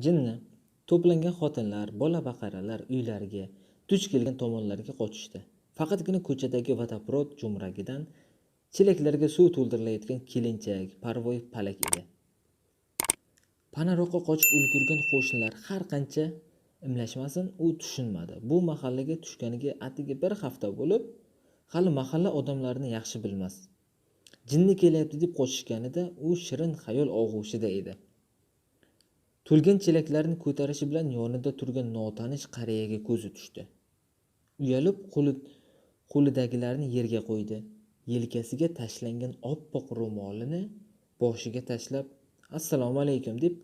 jinni to'plangan xotinlar bola baqaralar uylariga duch kelgan tomonlarga qochishdi. Faqatgina ko'chadagi vodoprovod jo'mragidan chelaklarga suv to'ldirilayotgan kelinchak parvoy palak edi. Panaroqqa qochib ulgurgan qo'shnilar har qancha imlashmasin u tushunmadi. Bu mahallaga tushganiga atigi bir hafta bo'lib hali mahalla odamlarini yaxshi bilmas. Jinni kelyapti deb qochishganida u shirin xayol og'ushida edi. To'lgan chelaklarni ko'tarishi bilan yonida turgan notanish qariyaga ko'zi tushdi. Uyalib qo'li qo'lidagilarni yerga qo'ydi. Yelkasiga tashlangan oppoq ro'molini boshiga tashlab assalomu alaykum deb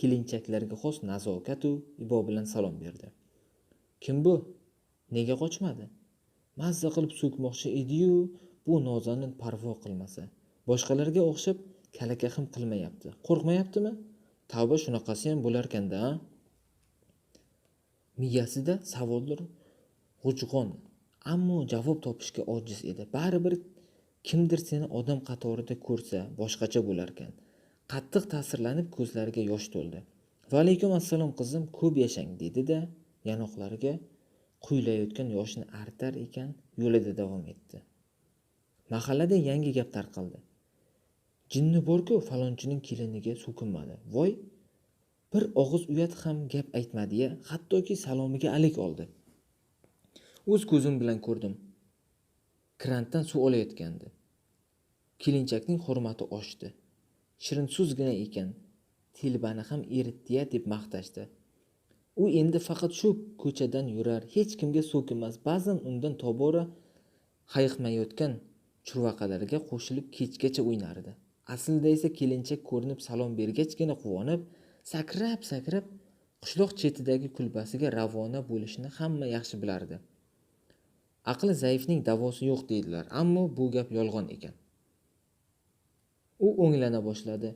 kelinchaklarga xos nazokatu ibo bilan salom berdi. Kim bu? Nega qochmadi? Mazza qilib so'kmoqchi ediyu bu nozanin parvo qilmasa. Boshqalarga o'xshab kalakaxim qilmayapti. Qo'rqmayaptimi? Tavba shunaqasi ham bo'larkanda miyasida savollar g'ujg'on. Ammo javob topishga ojiz edi. Baribir kimdir seni odam qatorida ko'rsa boshqacha bo'larkan. Qattiq ta'sirlanib ko'zlariga yosh to'ldi. Vaalaykum assalom qizim ko'p yashang dedi da yanoqlariga quyilayotgan yoshni artar ekan yo'lida davom etdi. Mahallada yangi gap tarqaldi. Jinni borku falonchining keliniga so'kinmadi. Voy bir og'iz uyat ham gap aytmadiya hattoki salomiga alik oldi. O'z ko'zim bilan ko'rdim. Krantdan suv olayotgandi. Kelinchakning hurmati oshdi. Shirinso'zgina ekan. Telbani ham eritdiya deb maqtashdi. U endi faqat shu ko'chadan yurar. Hech kimga so'kinmas. Ba'zan undan tobora hayiqmayotgan churvaqalarga qo'shilib kechgacha o'ynardi. Aslida esa kelinchak ko'rinib salom bergachgina quvonib sakrab sakrab qishloq chetidagi kulbasiga ravona bo'lishini hamma yaxshi bilardi. Aqli zaifning davosi yo'q deydilar ammo bu gap yolg'on ekan. U o'nglana boshladi.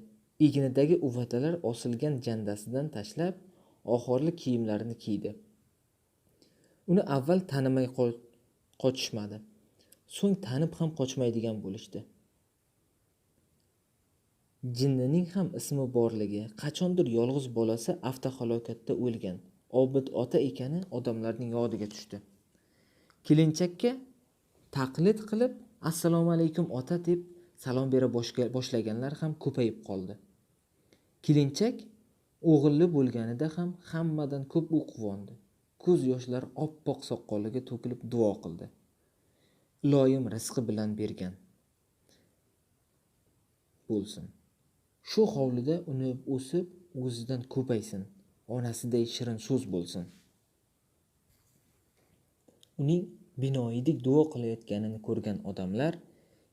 Egnidagi uvatalar osilgan jandasidan tashlab oxorli kiyimlarini kiydi. Uni avval tanimay qochishmadi. So'ng tanib ham qochmaydigan bo'lishdi. Jinnining ham ismi borligi qachondir yolg'iz bolasi avtohalokatda o'lgan obid ota ekani odamlarning yodiga tushdi. Kelinchakka taqlid qilib assalomu alaykum ota deb salom bera boshlaganlar ham ko'payib qoldi. Kelinchak o'g'illi bo'lganida ham hammadan ko'p u quvondi ko'z yoshlari oppoq soqoliga to'kilib duo qildi. Iloyim rizqi bilan bergan bo'lsin. Shu hovlida unib o'sib o'zidan ko'paysin. Onasiday shirin so'z bo'lsin. Uning binoyidek duo qilayotganini ko'rgan odamlar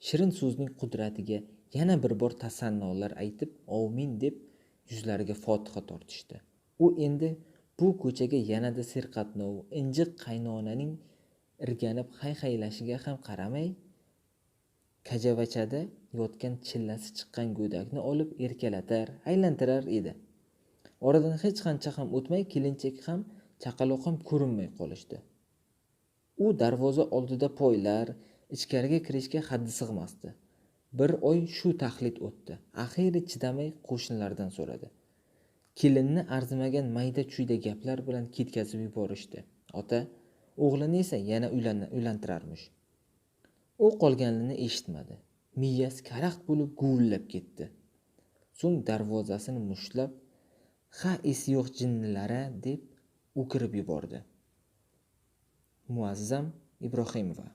shirin so'zning qudratiga yana bir bor tasannolar aytib ovmin deb yuzlariga fotiha tortishdi. U endi bu ko'chaga yanada serqatnov injiq qaynonaning irganib hayhaylashiga ham qaramay kajavachada yotgan chillasi chiqqan go'dakni olib erkalatar aylantirar edi. Oradan hech qancha ham o'tmay kelinchak ham chaqaloq ham ko'rinmay qolishdi. U darvoza oldida poylar ichkariga kirishga haddi sig'masdi. Bir oy shu taxlit o'tdi. Axiyri chidamay qo'shnilardan so'radi. Kelinni arzimagan mayda chuyda gaplar bilan ketkazib yuborishdi. Ota o'g'lini esa yana uylantirarmish. U qolganini eshitmadi. Miyasi karaxt bo'lib guvillab ketdi. So'ng darvozasini mushtlab ha esi yo'q jinnilari deb o'kirib yubordi. Muazzam ibrohimova.